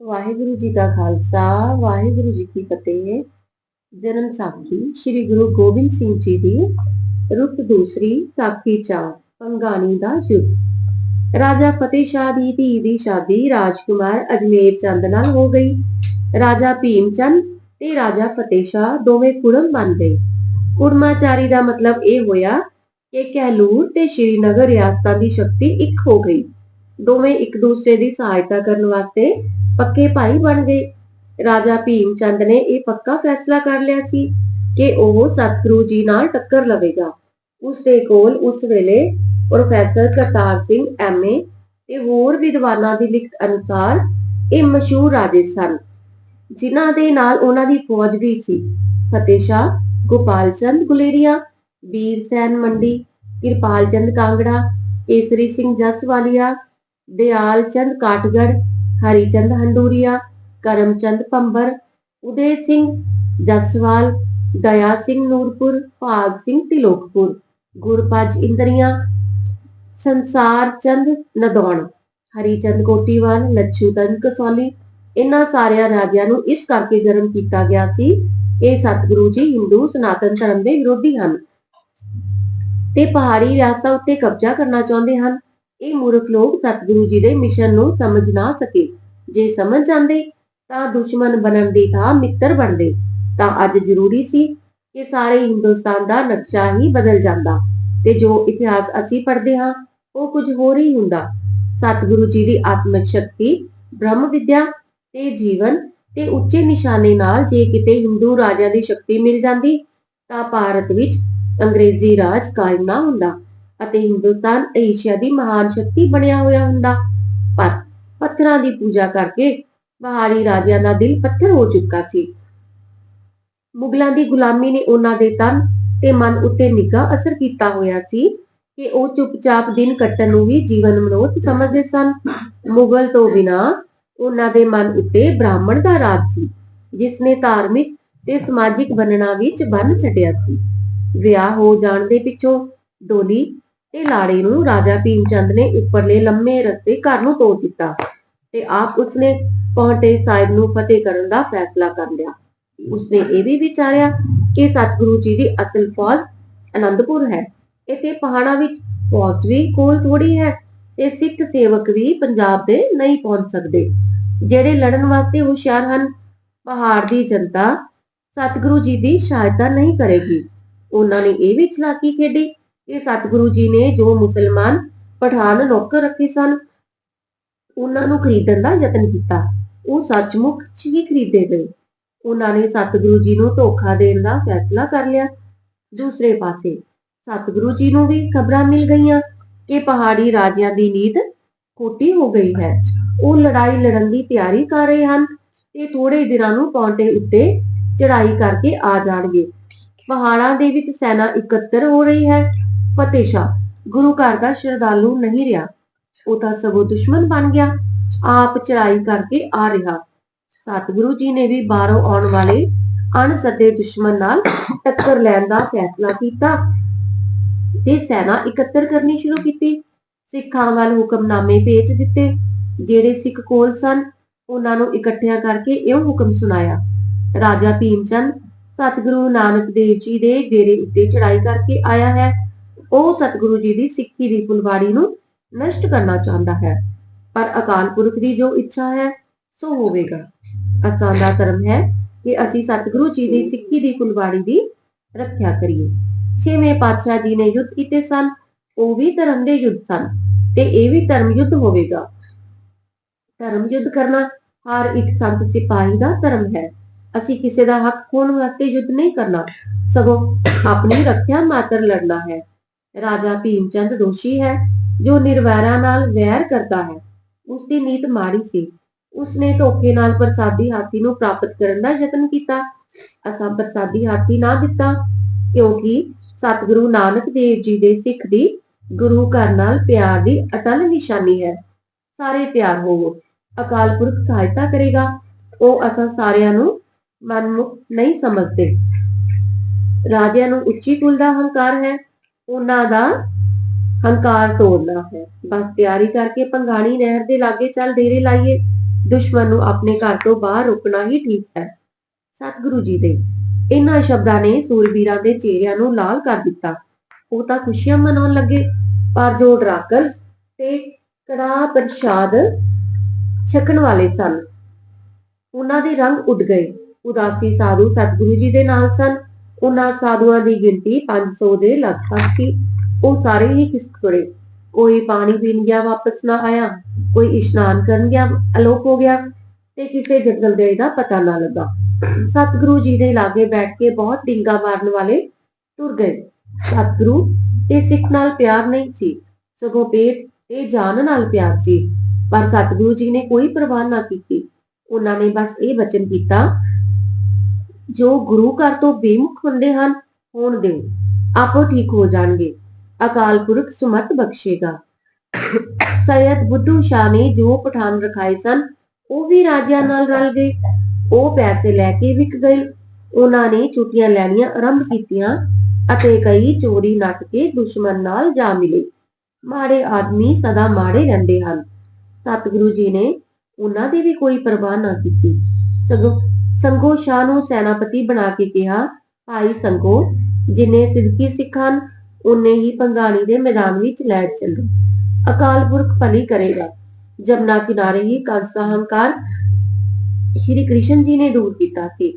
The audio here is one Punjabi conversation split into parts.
ਵਾਹਿਗੁਰੂ ਜੀ ਕਾ ਖਾਲਸਾ, ਵਾਹਿਗੁਰੂ ਜੀ ਕੀ ਫਤਿਹ। ਜਨਮ ਸਾਖੀ ਸ੍ਰੀ ਗੁਰੂ ਗੋਬਿੰਦ ਸਿੰਘ ਜੀ ਦੀ ਰੁੱਤ ਦੂਸਰੀ ਸਾਖੀ ਚਾਰ ਪੰਗਾਣੀ ਦਾ ਯੁੱਧ। ਰਾਜਾ ਫਤਿਹ ਸ਼ਾਹ ਦੀ ਧੀ ਦੀ ਸ਼ਾਦੀ ਰਾਜਕੁਮਾਰ ਅਜਮੇਰ ਚੰਦ ਨਾਲ ਹੋ ਗਈ। ਰਾਜਾ ਭੀਮ ਚੰਦ ਤੇ ਰਾਜਾ ਫਤਿਹ ਸ਼ਾਹ ਦੋਵੇਂ ਕੁੜਮ ਬਣ ਗਏ। ਕੁੜਮਾਚਾਰੀ ਦਾ ਮਤਲਬ ਇਹ ਹੋਇਆ ਕਿ ਕਹਿਲੂਰ ਤੇ ਸ਼੍ਰੀਨਗਰ ਰਿਆਸਤਾਂ ਦੀ ਸ਼ਕਤੀ ਇੱਕ ਹੋ ਗਈ। ਦੋਵੇਂ ਇੱਕ ਦੂਸਰੇ ਦੀ ਸਹਾਇਤਾ ਕਰਨ ਵਾਸਤੇ ਪੱਕੇ ਭਾਈ ਬਣ ਗਏ। ਰਾਜਾ ਭੀਮ ਚੰਦ ਨੇ ਇਹ ਪੱਕਾ ਫੈਸਲਾ ਕਰ ਲਿਆ ਸੀ ਕਿ ਉਹ ਸਤਿਗੁਰੂ ਜੀ ਨਾਲ ਟੱਕਰ ਲਵੇਗਾ। ਉਸ ਦੇ ਕੋਲ ਉਸ ਵੇਲੇ ਪ੍ਰੋਫੈਸਰ ਕਰਤਾਰ ਸਿੰਘ ਐਮਏ ਤੇ ਹੋਰ ਵਿਦਵਾਨਾਂ ਦੀ ਲਿਖਤ ਅਨੁਸਾਰ ਇਹ ਮਸ਼ਹੂਰ ਰਾਜੇ ਸਨ, ਜਿਨ੍ਹਾਂ ਦੇ ਨਾਲ ਉਹਨਾਂ ਦੀ ਫੌਜ ਵੀ ਸੀ। ਫਤਿਹ ਸ਼ਾਹ ਗੋਪਾਲ ਚੰਦ ਗੁਲੇਰੀਆ ਵੀਰ ਸੈਨ ਮੰਡੀ ਕਿਰਪਾਲ ਚੰਦ ਕਾਂਗੜਾ, ਕੇਸਰੀ ਸਿੰਘ ਜਸਵਾਲੀਆ ਦਿਆਲ ਚੰਦ ਕਾਟਗੜ ਹਰੀਚੰਦ ਹੰਡੂਰੀਆ, ਕਰਮਚੰਦ ਪੰਬਰ ਉਦੇ ਸਿੰਘ ਜਸਵਾਲ, ਦਇਆ ਸਿੰਘ ਨੂਰਪੁਰ, ਭਾਗ ਸਿੰਘ ਤਿਲੋਕਪੁਰ। ਗੁਰਪਾਜ ਇੰਦਰੀਆਂ, ਸੰਸਾਰ ਚੰਦ ਨਦੌਣ। ਹਰੀਚੰਦ ਕੋਟੀਵਾਲ ਲੱਛੂਚੰਦ ਕਸੌਲੀ, ਇਹਨਾਂ ਸਾਰਿਆਂ ਰਾਜਿਆਂ ਨੂੰ ਇਸ ਕਰਕੇ ਗਰਮ ਕੀਤਾ ਗਿਆ ਸੀ, ਇਹ ਸਤਿਗੁਰੂ ਜੀ ਹਿੰਦੂ ਸਨਾਤਨ ਧਰਮ ਦੇ ਵਿਰੋਧੀ ਹਨ। ਤੇ ਪਹਾੜੀ ਰਿਆਸਤਾਂ ਉੱਤੇ ਕਬਜ਼ਾ ਕਰਨਾ ਚਾਹੁੰਦੇ ਹਨ। ਇਹ ਮੂਰਖ ਲੋਕ ਸਤਿਗੁਰੂ ਜੀ ਦੇ ਮਿਸ਼ਨ ਨੂੰ ਸਮਝ ਨਾ ਸਕੇ। ਜੇ ਸਮਝ ਜਾਂਦੇ, ਤਾਂ ਦੁਸ਼ਮਣ ਬਣਨ ਦੀ ਥਾਂ ਮਿੱਤਰ ਬਣਦੇ। ਤਾਂ ਅੱਜ ਜ਼ਰੂਰੀ ਸੀ ਕਿ ਸਾਰੇ ਹਿੰਦੁਸਤਾਨ ਦਾ ਨਕਸ਼ਾ ਹੀ ਬਦਲ ਜਾਂਦਾ। ਤੇ ਜੋ ਇਤਿਹਾਸ ਅਸੀਂ ਪੜ੍ਹਦੇ ਹਾਂ, ਉਹ ਕੁਝ ਹੋਰ ਹੀ ਹੁੰਦਾ। ਸਤਿਗੁਰੂ ਜੀ ਦੀ ਆਤਮਿਕ ਸ਼ਕਤੀ, ਬ੍ਰਹਮ ਵਿਦਿਆ ਤੇ ਜੀਵਨ ਤੇ ਉੱਚੇ ਨਿਸ਼ਾਨੇ ਨਾਲ ਜੇ ਕਿਤੇ ਹਿੰਦੂ ਰਾਜਿਆਂ ਦੀ ਸ਼ਕਤੀ ਮਿਲ ਜਾਂਦੀ, ਤਾਂ ਭਾਰਤ ਵਿੱਚ ਅੰਗਰੇਜ਼ੀ ਰਾਜ ਕਾਇਮ ਨਾ ਹੁੰਦਾ। ਅਤੇ ਹਿੰਦੁਸਤਾਨ ਏਸ਼ੀਆ ਦੀ ਮਹਾਨ ਸ਼ਕਤੀ ਬਣਿਆ ਹੋਇਆ ਹੁੰਦਾ। ਪਰ ਪੱਥਰਾਂ ਦੀ ਪੂਜਾ ਕਰਕੇ ਪਹਾੜੀ ਰਾਜਿਆਂ ਦਾ ਦਿਲ ਪੱਥਰ ਹੋ ਚੁੱਕਾ ਸੀ। ਮੁਗਲਾਂ ਦੀ ਗੁਲਾਮੀ ਨੇ ਉਹਨਾਂ ਦੇ ਤਨ ਤੇ ਮਨ ਉੱਤੇ ਨਿੱਘਾ ਅਸਰ ਕੀਤਾ ਹੋਇਆ ਸੀ ਕਿ ਉਹ ਚੁੱਪਚਾਪ ਦਿਨ ਕੱਟਣ ਨੂੰ ਵੀ ਜੀਵਨ ਮਨੋਤ ਸਮਝਦੇ ਸਨ। ਮੁਗਲ ਤੋਂ ਬਿਨਾ ਉਹਨਾਂ ਦੇ ਮਨ ਉੱਤੇ ਬ੍ਰਾਹਮਣ ਦਾ ਰਾਜ ਸੀ, ਜਿਸ ਨੇ ਧਾਰਮਿਕ ਤੇ ਸਮਾਜਿਕ ਬੰਨਣਾ ਵਿੱਚ ਬੰਨ ਛੱਡਿਆ ਸੀ। ਵਿਆਹ ਹੋ ਜਾਣ ਦੇ ਪਿੱਛੋਂ ਡੋਲੀ ਤੇ ਲਾੜੇ ਨੂੰ ਰਾਜਾ ਭੀਮ ਚੰਦ ਨੇ ਉੱਪਰਲੇ ਲੰਮੇ ਰਸਤੇ ਘਰ ਨੂੰ ਤੋੜ ਦਿੱਤਾ ਤੇ ਆਪ ਉਸਨੇ ਪੌਂਟੇ ਸਾਹਿਬ ਨੂੰ ਫਤਿਹ ਕਰਨ ਦਾ ਫੈਸਲਾ ਕਰ ਲਿਆ। ਉਸਨੇ ਇਹ ਵੀ ਵਿਚਾਰਿਆ ਕਿ ਸਤਿਗੁਰੂ ਜੀ ਦੀ ਅਸਲ ਫੌਜ ਅਨੰਦਪੁਰ ਹੈ। ਇੱਥੇ ਪਹਾੜਾਂ ਵਿੱਚ ਫੌਜ ਵੀ ਕੋਲ ਥੋੜੀ ਹੈ ਤੇ ਸਿੱਖ ਸੇਵਕ ਵੀ ਪੰਜਾਬ ਦੇ ਨਹੀਂ ਪਹੁੰਚ ਸਕਦੇ, ਜਿਹੜੇ ਲੜਨ ਵਾਸਤੇ ਹੁਸ਼ਿਆਰ ਹਨ। ਪਹਾੜ ਦੀ ਜਨਤਾ ਸਤਿਗੁਰੂ ਜੀ ਦੀ ਸਹਾਇਤਾ ਨਹੀਂ ਕਰੇਗੀ। ਉਹਨਾਂ ਨੇ ਇਹ ਵੀ ਚਲਾਕੀ ਖੇਡੀ ਕਿ ਸਤਿਗੁਰੂ ਜੀ ਨੇ ਜੋ ਮੁਸਲਮਾਨ ਪਠਾਨ ਨੌਕਰ ਰੱਖੇ ਸਨ, ਉਹਨਾਂ ਨੂੰ ਖਰੀਦਣ ਦਾ ਯਤਨ ਕੀਤਾ। ਉਹ ਸੱਚਮੁੱਚ ਹੀ ਖਰੀਦੇ ਗਏ। ਉਹਨਾਂ ਨੇ ਸਤਿਗੁਰੂ ਜੀ ਨੂੰ ਧੋਖਾ ਦੇਣ ਦਾ ਫੈਸਲਾ ਕਰ ਲਿਆ। ਦੂਸਰੇ ਪਾਸੇ ਸਤਿਗੁਰੂ ਜੀ ਨੂੰ ਵੀ ਖਬਰਾਂ ਮਿਲ ਗਈਆਂ ਕਿ ਪਹਾੜੀ ਰਾਜਿਆਂ ਦੀ ਨੀਤ ਖੋਟੀ ਹੋ ਗਈ ਹੈ। ਉਹ ਲੜਾਈ ਲੜਨ ਦੀ ਤਿਆਰੀ ਕਰ ਰਹੇ ਹਨ ਤੇ ਥੋੜੇ ਦਿਨਾਂ ਨੂੰ ਪੌਂਟੇ ਉੱਤੇ ਚੜਾਈ ਕਰਕੇ ਆ ਜਾਣਗੇ। ਪਹਾੜਾਂ ਦੇ ਵਿੱਚ ਸੈਨਾ ਇਕੱਤਰ ਹੋ ਰਹੀ ਹੈ। ਫਤਿਹ ਸ਼ਾਹ ਗੁਰੂ ਘਰ ਦਾ ਸ਼ਰਧਾਲੂ ਨਹੀਂ ਰਿਹਾ। ਉਹ ਤਾਂ ਸਗੋਂ ਦੁਸ਼ਮਣ ਬਣ ਗਿਆ। ਆਪ ਚੜਾਈ ਕਰਕੇ ਆ ਰਿਹਾ। ਸਤਿਗੁਰੂ ਜੀ ਨੇ ਵੀ ਬਾਹਰੋਂ ਆਉਣ ਵਾਲੇ ਅਣਸੱਦੇ ਦੁਸ਼ਮਣ ਨਾਲ ਟੱਕਰ ਲੈਣ ਦਾ ਫੈਸਲਾ ਕੀਤਾ ਤੇ ਸੈਨਾ ਇਕੱਤਰ ਕਰਨੀ ਸ਼ੁਰੂ ਕੀਤੀ। ਸਿੱਖਾਂ ਵੱਲ ਹੁਕਮਨਾਮੇ ਭੇਜ ਦਿੱਤੇ। ਜਿਹੜੇ ਸਿੱਖ ਕੋਲ ਸਨ, ਉਹਨਾਂ ਨੂੰ ਇਕੱਠਿਆਂ ਕਰਕੇ ਇਹ ਹੁਕਮ ਸੁਣਾਇਆ। ਰਾਜਾ ਭੀਮਚੰਦ ਸਤਿਗੁਰੂ ਨਾਨਕ ਦੇਵ ਜੀ ਦੇ ਡੇਰੇ ਉੱਤੇ ਚੜਾਈ ਕਰਕੇ ਆਇਆ ਹੈ। ਉਹ ਸਤਿਗੁਰੂ ਜੀ ਦੀ ਸਿੱਖੀ ਦੀ ਫੁਲਵਾੜੀ ਨੂੰ ਨਸ਼ਟ ਕਰਨਾ ਚਾਹੁੰਦਾ ਹੈ। ਪਰ ਅਕਾਲ ਪੁਰਖ ਦੀ ਜੋ ਇੱਛਾ ਹੈ, ਸੋ ਹੋਵੇਗਾ। ਅਸਾਂ ਦਾ ਧਰਮ ਹੈ ਕਿ ਅਸੀਂ ਸਤਿਗੁਰੂ ਜੀ ਦੀ ਸਿੱਖੀ ਦੀ ਫੁਲਵਾੜੀ ਦੀ ਰੱਖਿਆ ਕਰੀਏ। ਛੇਵੇਂ ਪਾਤਸ਼ਾਹ ਜੀ ਨੇ ਯੁੱਧ ਕੀਤੇ ਸਨ, ਉਹ ਵੀ ਧਰਮ ਦੇ ਯੁੱਧ ਸਨ ਤੇ ਇਹ ਵੀ ਧਰਮ ਯੁੱਧ ਹੋਵੇਗਾ। ਧਰਮ ਯੁੱਧ ਕਰਨਾ ਹਰ ਇੱਕ ਸੰਤ ਸਿਪਾਹੀ ਦਾ ਧਰਮ ਹੈ। ਅਸੀਂ ਕਿਸੇ ਦਾ ਹੱਕ ਖੋਣ ਵਾਸਤੇ ਯੁੱਧ ਨਹੀਂ ਕਰਨਾ। ਸਗੋਂ ਆਪਣੀ ਰੱਖਿਆ ਮਾਤਰ ਲੜਨਾ ਹੈ। ਰਾਜਾ ਭੀਮ ਚੰਦ ਦੋਸ਼ੀ ਹੈ, ਜੋ ਨਿਰਵੈਰਾਂ ਨਾਲ ਵੈਰ ਕਰਦਾ ਹੈ। ਉਸ ਦੀ ਨੀਤ ਮਾੜੀ ਸੀ। ਉਸਨੇ ਧੋਖੇ ਨਾਲ ਪ੍ਰਸਾਦੀ ਹਾਥੀ ਨੂੰ ਪ੍ਰਾਪਤ ਕਰਨ ਦਾ ਯਤਨ ਕੀਤਾ। ਅਸਾਂ ਪ੍ਰਸਾਦੀ ਹਾਥੀ ਨਾ ਦਿੱਤਾ, ਕਿਉਂਕਿ ਸਤਿਗੁਰੂ ਨਾਨਕ ਦੇਵ ਜੀ ਦੇ ਸਿੱਖ ਦੀ ਗੁਰੂ ਘਰ ਨਾਲ ਪਿਆਰ ਦੀ ਅਟਲ ਨਿਸ਼ਾਨੀ ਹੈ। ਸਾਰੇ ਪਿਆਰ ਹੋਵੋ। ਅਕਾਲ ਪੁਰਖ ਸਹਾਇਤਾ ਕਰੇਗਾ। ਉਹ ਅਸਾਂ ਸਾਰਿਆਂ ਨੂੰ ਮਨਮੁਖ ਨਹੀਂ ਸਮਝਦੇ। ਰਾਜਿਆਂ ਨੂੰ ਉੱਚੀ ਕੁਲ ਦਾ ਹੰਕਾਰ ਹੈ। ਉਹਨਾਂ ਦਾ ਹੰਕਾਰ ਤੋੜਨਾ ਹੈ। ਬਸ ਤਿਆਰੀ ਕਰਕੇ ਪੰਗਾਣੀ ਨਹਿਰ ਦੇ ਲਾਗੇ ਚੱਲ ਡੇਰੇ ਲਾਈਏ। ਦੁਸ਼ਮਣ ਨੂੰ ਆਪਣੇ ਘਰ ਤੋਂ ਬਾਹਰ ਰੋਕਣਾ ਹੀ ਠੀਕ ਹੈ। ਸਤਿਗੁਰੂ ਜੀ ਦੇ ਇਹਨਾਂ ਸ਼ਬਦਾਂ ਨੇ ਸੂਰਬੀਰਾਂ ਦੇ ਚਿਹਰਿਆਂ ਨੂੰ ਲਾਲ ਕਰ ਦਿੱਤਾ। ਉਹ ਤਾਂ ਖੁਸ਼ੀਆਂ ਮਨਾਉਣ ਲੱਗੇ। ਪਰ ਜੋ ਡਰਾਕਲ ਤੇ ਕੜਾ ਪ੍ਰਸ਼ਾਦ ਛਕਣ ਵਾਲੇ ਸਨ, ਉਹਨਾਂ ਦੇ ਰੰਗ ਉੱਡ ਗਏ। ਉਦਾਸੀ ਸਾਧੂ ਸਤਿਗੁਰੂ ਜੀ ਦੇ ਨਾਲ ਸਨ। ਉਹਨਾਂ ਸਾਧੂਆਂ ਦੀ ਗਿਣਤੀ 500 ਦੇ ਲਗਭਗ ਸੀ। ਉਹ ਸਾਰੇ ਹੀ ਖਿਸਕ ਪੜੇ ਕੋਈ ਪਾਣੀ ਪੀਣ ਗਿਆ, ਵਾਪਸ ਨਾ ਆਇਆ। ਕੋਈ ਇਸ਼ਨਾਨ ਕਰਨ ਗਿਆ, ਅਲੋਪ ਹੋ ਗਿਆ ਤੇ ਕਿਸੇ ਜੰਗਲ ਗਏ ਦਾ ਪਤਾ ਨਾ ਲੱਗਾ। ਸਤਿਗੁਰੂ ਜੀ ਦੇ ਲਾਗੇ ਬੈਠ ਕੇ ਬਹੁਤ ਡਿੰਗਾ ਮਾਰਨ ਵਾਲੇ ਤੁਰ ਗਏ। ਸਤਿਗੁਰੂ ਤੇ ਸਿੱਖ ਨਾਲ ਪਿਆਰ ਨਹੀਂ ਸੀ। ਸਗੋਂ ਪੇਟ ਤੇ ਜਾਨ ਨਾਲ ਪਿਆਰ ਸੀ। ਪਰ ਸਤਿਗੁਰੂ ਜੀ ਨੇ ਕੋਈ ਪਰਵਾਹ ਨਾ ਕੀਤੀ। ਉਹਨਾਂ ਨੇ ਬਸ ਇਹ ਵਚਨ ਕੀਤਾ ਜੋ ਗੁਰੂ ਘਰ ਤੋਂ ਬੇਮੁਖ ਹੁੰਦੇ ਹਨ, ਹੋਣ ਦਿਓ। ਆਪੋ ਠੀਕ ਹੋ ਜਾਣਗੇ। ਅਕਾਲ ਪੁਰਖ ਸੁਮਤ ਬਖਸ਼ੇਗਾ। ਸੈਯਦ ਬੁੱਧੂ ਸ਼ਾਹ ਨੇ ਜੋ ਪਠਾਨ ਰਖਾਏ ਸਨ, ਉਹ ਵੀ ਰਾਜਿਆਂ ਨਾਲ ਰਲ ਗਏ। ਉਹ ਪੈਸੇ ਲੈ ਕੇ ਵਿਕ ਗਏ। ਉਹਨਾਂ ਨੇ ਛੁੱਟੀਆਂ ਲੈਣੀਆਂ ਆਰੰਭ ਕੀਤੀਆਂ ਅਤੇ ਕਈ ਚੋਰੀ ਨੱਟ ਕੇ ਦੁਸ਼ਮਣ ਨਾਲ ਜਾ ਮਿਲੇ। ਮਾੜੇ ਆਦਮੀ ਸਦਾ ਮਾੜੇ ਰਹਿੰਦੇ ਹਨ। ਸਤਿਗੁਰੂ ਜੀ ਨੇ ਉਹਨਾਂ ਦੀ ਵੀ ਕੋਈ ਪਰਵਾਹ ਨਾ ਕੀਤੀ। ਸਗੋਂ ਸੰਗੋ ਸ਼ਾਹ ਨੂੰ ਸੈਨਾਪਤੀ ਬਣਾ ਕੇ ਕਿਹਾ, ਭਾਈ ਸੰਗੋ, ਜਿਨੇ ਸਿੱਧਕੀ ਸਿੱਖਾਂ ਉਨੇ ਹੀ ਪੰਗਾਣੀ ਦੇ ਮੈਦਾਨ ਵਿੱਚ ਲੈ ਚੱਲੋ। ਅਕਾਲ ਪੁਰਖ ਭਲੀ ਕਰੇਗਾ। ਜਮਨਾ ਕਿਨਾਰੇ ਹੀ ਕੰਸ ਹੰਕਾਰ ਸ਼੍ਰੀ ਕ੍ਰਿਸ਼ਨ ਜੀ ਨੇ ਦੂਰ ਕੀਤਾ ਸੀ।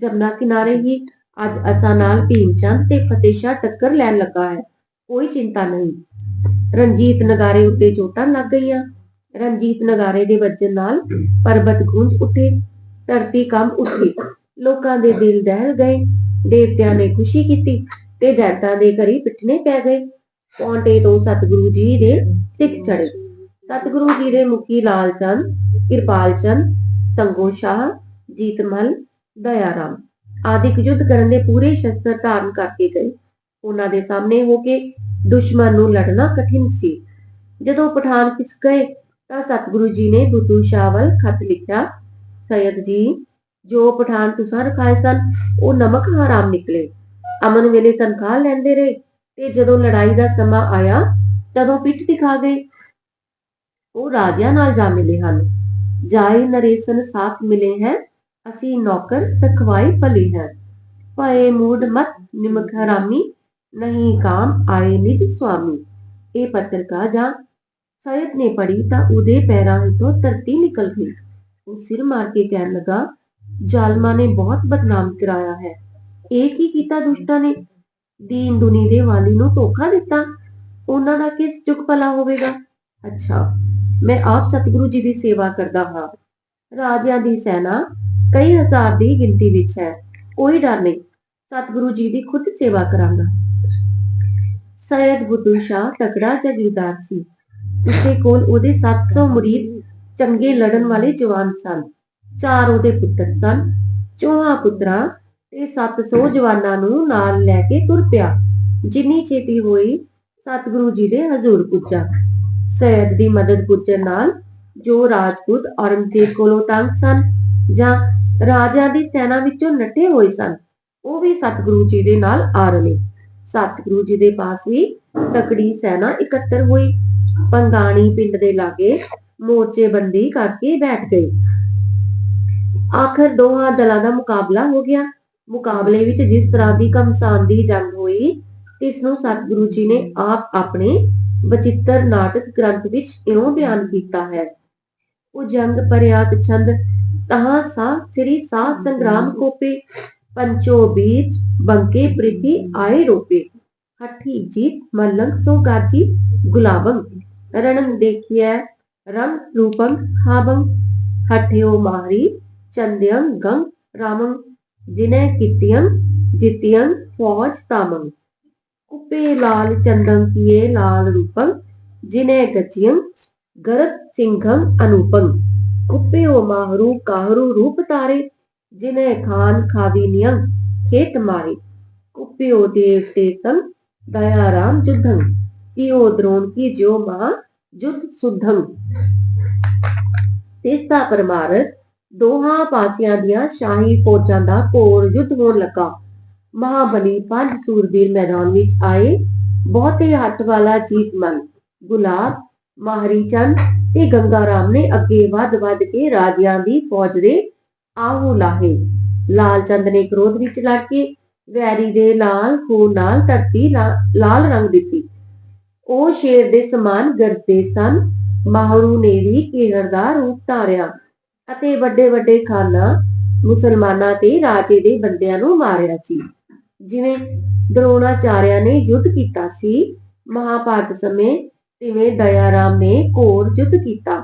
ਜਮਨਾ ਕਿਨਾਰੇ ਹੀ ਅੱਜ ਅਸਾਂ ਨਾਲ ਭੀਮਚੰਦ ਤੇ ਫਤਿਹ ਸ਼ਾਹ ਟੱਕਰ ਲੈਣ ਲੱਗਾ ਹੈ। ਕੋਈ ਚਿੰਤਾ ਨਹੀਂ। ਰਣਜੀਤ ਨਗਾਰੇ ਉੱਤੇ ਚੋਟਾਂ ਲੱਗ ਗਈਆਂ। ਰਣਜੀਤ ਨਗਾਰੇ ਦੇ ਵੱਜਣ ਨਾਲ ਪਰਬਤ ਗੂੰਜ ਉੱਠੇ। ਧਰਤੀ ਕੰਬ ਉੱਠੀ। ਲੋਕਾਂ ਦੇ ਦਿਲ ਦਹਿਲ ਗਏ। ਦੇਵਤਿਆਂ ਨੇ ਖੁਸ਼ੀ ਕੀਤੀ ਤੇ ਦੈਂਤਾਂ ਦੇ ਘਰੀ ਪਿੱਟਨੇ ਪੈ ਗਏ। ਪੌਂਟੇ ਤੋਂ ਸਤਿਗੁਰੂ ਜੀ ਦੇ ਸਿੱਖ ਚੜੇ। ਸਤਿਗੁਰੂ ਜੀ ਦੇ ਮੁਖੀ ਲਾਲ ਚੰਦ, ਕਿਰਪਾਲ ਚੰਦ, ਸੰਗੋ ਸ਼ਾਹ ਜੀਤਮਲ ਦਇਆਰਾਮ ਆਦਿਕ ਯੁੱਧ ਕਰਨ ਦੇ ਪੂਰੇ ਸ਼ਸਤਰ ਧਾਰਨ ਕਰਕੇ ਗਏ। ਉਹਨਾਂ ਦੇ ਸਾਹਮਣੇ ਹੋ ਕੇ ਦੁਸ਼ਮਣ ਨੂੰ ਲੜਨਾ ਕਠਿਨ ਸੀ। ਜਦੋਂ ਪਠਾਨ ਕਿਸ ਗਏ ਤਾਂ ਸਤਿਗੁਰੂ ਜੀ ਨੇ ਬੁੱਧੂ ਸ਼ਾਹ ਵੱਲ ਖਤ ਲਿਖਿਆ ਸੈਯਦ ਜੀ, ਜੋ ਪਠਾਨ ਤੁਸਾਂ ਰਖਾਏ ਸਨ, ਉਹ ਨਮਕ ਹਰਾਮ ਨਿਕਲੇ। ਅਮਨ ਵੇਲੇ ਤਨਖਾਹ ਲੈਂਦੇ ਰਹੇ ਤੇ ਜਦੋਂ ਲੜਾਈ ਦਾ ਸਮਾਂ ਆਇਆ, ਤਦੋਂ ਪਿੱਠ ਦਿਖਾ ਗਏ। ਉਹ ਰਾਜਿਆਂ ਨਾਲ ਜਾ ਮਿਲੇ ਹਨ। ਜਾਏ ਨਰੇਸਨ ਸਾਥ ਮਿਲੇ ਹੈ, ਅਸੀਂ ਨੌਕਰ ਰਖਵਾਈ ਭਲੇ ਹੈ। ਪਏ ਮੂਡ ਮਤ ਨਿਮਕ ਹਰਾਮੀ, ਨਹੀਂ ਕਾਮ ਆਏ ਨਿਜ ਸੁਆਮੀ। ਇਹ ਪੱਤਰ ਕਾ ਜਾਂ ਸੈਦ ਨੇ ਪੜੀ ਤਾਂ ਉਹਦੇ ਪੈਰਾਂ ਵਿੱਚੋਂ ਧਰਤੀ ਨਿਕਲ ਗਈ। ਉਹ ਸਿਰ ਮਾਰ ਕੇ ਕਹਿਣ ਲੱਗਾ, ਜ਼ਾਲਮਾਂ ਨੇ ਬਹੁਤ ਬਦਨਾਮ ਕਰਾਇਆ ਹੈ। ਇਹ ਕੀ ਕੀਤਾ ਦੁਸ਼ਟਾਂ ਨੇ? ਦੀਨ ਦੁਨੀ ਦੇ ਵਾਲੀ ਨੂੰ ਧੋਖਾ ਦਿੱਤਾ? ਉਹਨਾਂ ਦਾ ਕਿਸ ਚੁੱਕ ਭਲਾ ਹੋਵੇਗਾ? ਅੱਛਾ, ਮੈਂ ਆਪ ਸਤਿਗੁਰੂ ਜੀ ਦੀ ਸੇਵਾ ਕਰਦਾ ਹਾਂ। ਰਾਜਿਆਂ ਦੀ ਸੈਨਾ ਕਈ ਹਜ਼ਾਰ ਦੀ ਗਿਣਤੀ ਵਿੱਚ ਹੈ। ਕੋਈ ਡਰ ਨਹੀਂ। ਸਤਿਗੁਰੂ ਜੀ ਦੀ ਖੁਦ ਸੇਵਾ ਕਰਾਂਗਾ। ਸੈਦ ਬੁੱਧੂ ਸ਼ਾਹ ਤਕੜਾ ਜਗੀਰਦਾਰ ਸੀ। ਉਸੇ ਕੋਲ ਉਹਦੇ 700 ਮੁਰੀਦ ਚੰਗੇ ਲੜਨ ਵਾਲੇ ਜਵਾਨ ਸਨ। ਚਾਰ ਉਹਦੇ ਪੁੱਤਰ ਸਨ। ਚੌਹਾਂ ਪੁੱਤਰਾਂ ਤੇ 700 ਜਵਾਨਾਂ ਨੂੰ ਨਾਲ ਲੈ ਕੇ ਤੁਰ ਪਿਆ। ਜਿੰਨੀ ਛੇਤੀ ਹੋਈ, ਸਤਿਗੁਰੂ ਜੀ ਦੇ ਹਜ਼ੂਰ ਪੁੱਜਾ। ਸੈਦ ਦੀ ਮਦਦ ਪੁੱਜਣ ਨਾਲ ਜੋ ਰਾਜਪੂਤ ਔਰੰਗਜ਼ੇਬ ਕੋਲੋਂ ਤੰਗ ਸਨ ਜਾਂ ਰਾਜਾ ਦੀ ਸੈਨਾ ਵਿੱਚੋਂ ਨੱਟੇ ਹੋਏ ਸਨ, ਉਹ ਵੀ ਸਤਿਗੁਰੂ ਜੀ ਦੇ ਨਾਲ ਆ ਰਲੇ। ਸਤਿਗੁਰੂ ਜੀ ਦੇ ਪਾਸ ਵੀ ਤਕੜੀ ਸੈਨਾ ਇਕੱਤਰ ਹੋਈ। ਪੰਗਾਣੀ ਪਿੰਡ ਦੇ ਲਾਗੇ ਮੋਰਚੇਬੰਦੀ ਕਰਕੇ ਬੈਠ ਗਏ ਆਖਰ ਦੋਹਾਂ ਦਲਾਂ ਦਾ ਮੁਕਾਬਲਾ ਹੋ ਗਿਆ। ਮੁਕਾਬਲੇ ਵਿੱਚ ਜਿਸ ਤਰ੍ਹਾਂ ਦੀ ਕਮਸਾਨ ਦੀ ਜੰਗ ਹੋਈ, ਇਸ ਨੂੰ ਸਤਿਗੁਰੂ ਜੀ ਨੇ ਆਪ ਆਪਣੇ ਬਚਿੱਤਰ ਨਾਟਕ ਗ੍ਰੰਥ ਵਿੱਚ ਇਉਂ ਬਿਆਨ ਕੀਤਾ ਹੈ, ਉਹ ਜੰਗ ਪਰਿਆਤ ਛੰਦ, ਤਹਾਂ ਸਾ ਸ੍ਰੀ ਸਾਤ ਸੰਗਰਾਮ ਕੋਪੇ, ਪੰਚੋ ਬੀਜ ਬੰਕੇ ਪ੍ਰੀਤੀ ਆਏ ਰੋਪੇ, ਹੱਠੀ ਜੀਤ ਮਲੰਗ ਸੋ ਗਾਜੀ ਗੁਲਾਬੰ ਰਣੰ ਦੇਖਿਐ ਰੰਗ ਰੂਪੰ ਹਾਬੰ ਹਠਿਓ ਮਾਰੀ ਚੰਦਿਯੰ ਗੰ ਰਾਮੰ ਜਿਨੇ ਕੀਤਿਯੰ ਜਿਤਿਯੰ ਫੌਜ ਤਾਮੰ ਕੁਪੇ ਲਾਲ ਚੰਦੰ ਕੀਏ ਲਾਲ ਰੂਪੰ ਜਿਨੇ ਗਚਿਯੰ ਗਰਤ ਸਿੰਘੰ ਅਨੂਪੰ ਕੁਪਿਓ ਮਾਹਰੂ ਕਾਹਰੂ ਰੂਪ ਤਾਰੇ ਜਿਨੇ ਖਾਨ ਖਾਵੀਨਿਯੰ ਖੇਤ ਮਾਰੇ ਕੁਪਿਓ ਦੇਵ ਤੇ ਸੰਗ ਦਇਆ ਰਾਮ ਜੁਧੰ ਕੀਓ ਦ੍ਰੋਣ ਕੀ ਜਿਉ ਮਹਾ ਜੁਧ ਸੁਧੰ। ਤੀਸਰਾ ਪਰਮਾਰਥ ਦੋਹਾਂ ਪਾਸਿਆਂ ਦੀਆਂ ਸ਼ਾਹੀ ਫੌਜਾਂ ਦਾ ਘੋਰ ਯੁੱਧ ਹੋਣ ਲੱਗਾ। ਮਹਾਬਲੀ ਪੰਜ ਸੂਰਬੀਰ ਮੈਦਾਨ ਵਿੱਚ ਆਏ। ਬਹੁਤੇ ਹੱਟ ਵਾਲਾ ਜੀਤਮਨ ਗੁਲਾਬ, ਮਾਹਰੀ ਚੰਦ ਤੇ ਗੰਗਾ ਰਾਮ ਨੇ ਅੱਗੇ ਵੱਧ ਵੱਧ ਕੇ ਰਾਜਿਆਂ ਦੀ ਫੌਜ ਦੇ ਆਹੂ ਲਾਹੇ। ਲਾਲ ਚੰਦ ਨੇ ਕ੍ਰੋਧ ਵਿੱਚ ਲੜ ਕੇ ਵੈਰੀ ਦੇ ਨਾਲ ਖੂਨ ਨਾਲ ਧਰਤੀ ਲਾਲ ਰੰਗ ਦਿੱਤੀ। ਉਹ ਸ਼ੇਰ ਦੇ ਸਮਾਨ ਗਰਜਦੇ ਸਨ। ਮਾਹਰੂ ਨੇ ਵੀ ਕੇਹਰ ਦਾ ਰੂਪ ਧਾਰਿਆ ਅਤੇ ਵੱਡੇ ਵੱਡੇ ਖਾਨਾ ਮੁਸਲਮਾਨਾਂ ਤੇ ਰਾਜੇ ਦੇ ਬੰਦਿਆਂ ਨੂੰ ਮਾਰਿਆ ਸੀ। ਜਿਵੇਂ ਦਰੋਣਾਚਾਰਿਆ ਨੇ ਯੁੱਧ ਕੀਤਾ ਸੀ, ਮਹਾਭਾਰਤ ਸਮੇਂ ਤਿਵੇਂ ਦਇਆਰਾਮ ਨੇ ਘੋਰ ਯੁੱਧ ਕੀਤਾ।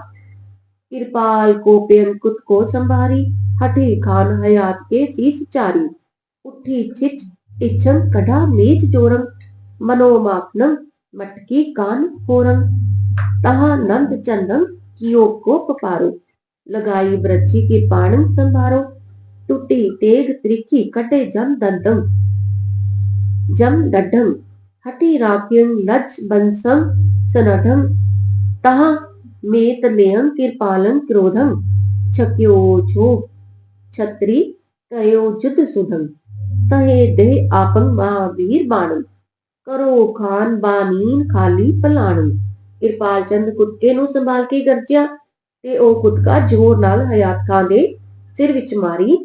ਕਿਰਪਾਲ ਕੋਪਿਅਨ ਕੁਤ ਕੋ ਸੰਭਾਰੀ ਹਠੀ ਖਾਨ ਹਯਾਤ ਕੇ ਸੀਸ ਚਾਰੀ। ਉੱਠੀ ਛਿਚ ਇਛੰ ਕਢਾ ਮੇਜ ਜੋਰੰ, ਮਨੋ मटकी कान फोरंग तहा नंद चंदन कियो को पपारो लगाई ब्रछी की पाणंग संभारो टूटी तेग त्रिखी कटे जम दंदम जम दड्ढम हटी राखियन लज बंसम सनढम तहा मेत लेहं कृपालंग क्रोधं छक्यो छो छत्री करयो जुद सुधं सहे देह आपंग महावीर बाणम ਕਰੋ ਖਾਨ ਬਾਨੀਨ ਖਾਲੀ ਪਲਾਣਨ ਕਿਰਪਾਲ ਚੰਦ ਕੁੱਤੇ ਨੂੰ ਸੰਭਾਲ ਕੇ ਗਰਜਿਆ ਤੇ ਉਹ ਕੁੱਤਕਾ ਜ਼ੋਰ ਨਾਲ ਹਯਾਤ ਖਾਨ ਦੇ ਸਿਰ ਵਿੱਚ ਮਾਰੀ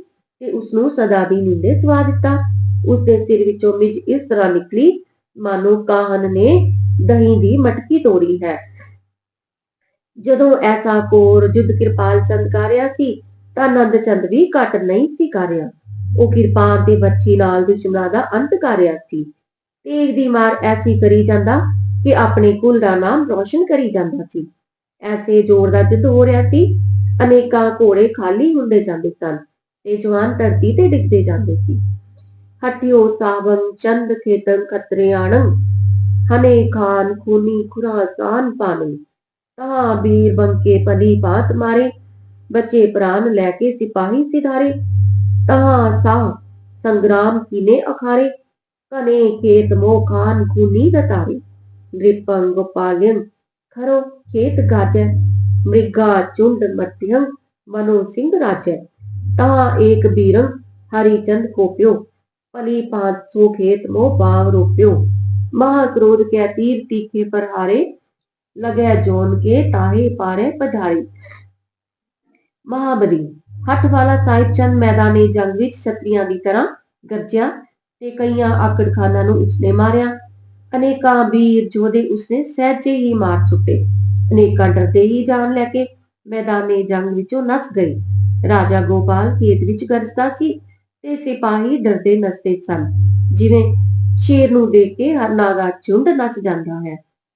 ਤੇ ਉਸ ਨੂੰ ਸਦਾ ਦੀ ਨੀਂਦੇ ਸਵਾ ਦਿੱਤਾ। ਉਸ ਦੇ ਸਿਰ ਵਿੱਚੋਂ ਮਿਜ ਇਸ ਤਰ੍ਹਾਂ ਨਿਕਲੀ, ਮਾਨੋ ਕਾਹਨ ਨੇ ਦਹੀਂ ਦੀ ਮਟਕੀ ਤੋੜੀ ਹੈ। ਜਦੋਂ ਐਸਾ ਕੋਰ ਜੁਦ ਕਿਰਪਾਲ ਚੰਦ ਕਰ ਰਿਹਾ ਸੀ, ਤਾਂ ਨੰਦ ਚੰਦ ਵੀ ਘਟ ਨਹੀਂ ਸੀ ਕਰ ਰਿਹਾ ਉਹ ਕਿਰਪਾਨ ਤੇ ਬੱਚੀ ਨਾਲ ਦੁਸ਼ਮਣਾ ਦਾ ਅੰਤ ਕਰ ਰਿਹਾ ਸੀ। ਤੇਗ ਦੀ ਮਾਰ ਐਸੀ ਕਰੀ ਜਾਂਦਾ ਕਿ ਆਪਣੇ ਕੁਲ ਦਾ ਨਾਮ ਰੋਸ਼ਨ ਕਰੀ ਜਾਂਦਾ ਸੀ। ਐਸੇ ਜ਼ੋਰ ਦਾ ਯੁੱਧ ਹੋ ਰਿਹਾ ਸੀ। ਅਨੇਕਾਂ ਘੋੜੇ ਖਾਲੀ ਹੁੰਦੇ ਜਾਂਦੇ ਸਨ ਤੇ ਜਵਾਨ ਧਰਤੀ ਤੇ ਡਿੱਗਦੇ ਜਾਂਦੇ ਸੀ। ਹਟਿਓ ਸਾਵੰ ਚੰਦ ਖੇਤੰ ਖਤਰਿਆਣੰ ਹਨੇ ਖਾਨ, ਖੂਨੀ, ਖੁਰਾਸਾਨ ਪਾਣੀ ਤਾਂ ਵੀਰ ਬੰਕੇ ਪਲੀ ਪਾਤ ਮਾਰੇ, ਬੱਚੇ ਪ੍ਰਾਨ ਲੈ ਕੇ ਸਿਪਾਹੀ ਸਿਧਾਰੇ ਤਾਂ ਸਾ ਸੰਗਰਾਮ ਕੀਨੇ ਅਖਾਰੇ ਕਨੇ ਖੇਤ ਮੋਹ ਖਾਨ ਖੂਨੀ ਦਤਾਰੇ ਨ੍ਰਿਪੰ ਗੋਪਾਲਯੰ ਖਰੋ ਖੇਤ ਗਾਜੈ ਮ੍ਰਿਗਾ ਚੁੰਡ ਮਤਿਯੰ ਮਨੋ ਸਿੰਘ ਰਾਜੈ ਤਾਂ ਏਕ ਬੀਰੰ ਹਰੀ ਚੰਦ ਕੋਪਿਓ ਪਲੀ ਪਾਂਚ ਸੋ ਖੇਤ ਮੋਹ ਬਾਵ ਰੋਪਿਓ ਮਹਾ ਕ੍ਰੋਧ ਕੈ ਤੀਰ ਤੀਖੇ ਪਰ ਹਾਰੇ ਲਗੈ ਜੋਨ ਕੇ ਤਾਹੇ ਪਾਰੇ ਪਧਾਰੀ ਮਹਾਬਲੀ ਤੇ ਕਈਆਂ ਆਕੜਖਾਨਾਂ ਨੂੰ ਉਸਨੇ ਮਾਰਿਆ। ਅਨੇਕਾਂ ਵੀਰ ਜੋਧੇ ਉਸਨੇ ਸਹਿਜੇ ਹੀ ਮਾਰ ਸੁੱਟੇ। ਅਨੇਕਾਂ ਡਰਦੇ ਹੀ ਜਾਨ ਲੈ ਕੇ ਮੈਦਾਨੇ ਜੰਗ ਵਿੱਚੋਂ ਨਸ ਗਏ। ਰਾਜਾ ਗੋਪਾਲ ਖੇਤ ਵਿੱਚ ਗਰਜਦਾ ਸੀ ਤੇ ਸਿਪਾਹੀ ਡਰਦੇ ਨਸਦੇ ਸਨ। ਜਿਵੇਂ ਸ਼ੇਰ ਨੂੰ ਦੇਖ ਕੇ ਹਰਨਾ ਦਾ ਝੁੰਡ ਨਸ ਜਾਂਦਾ ਹੈ।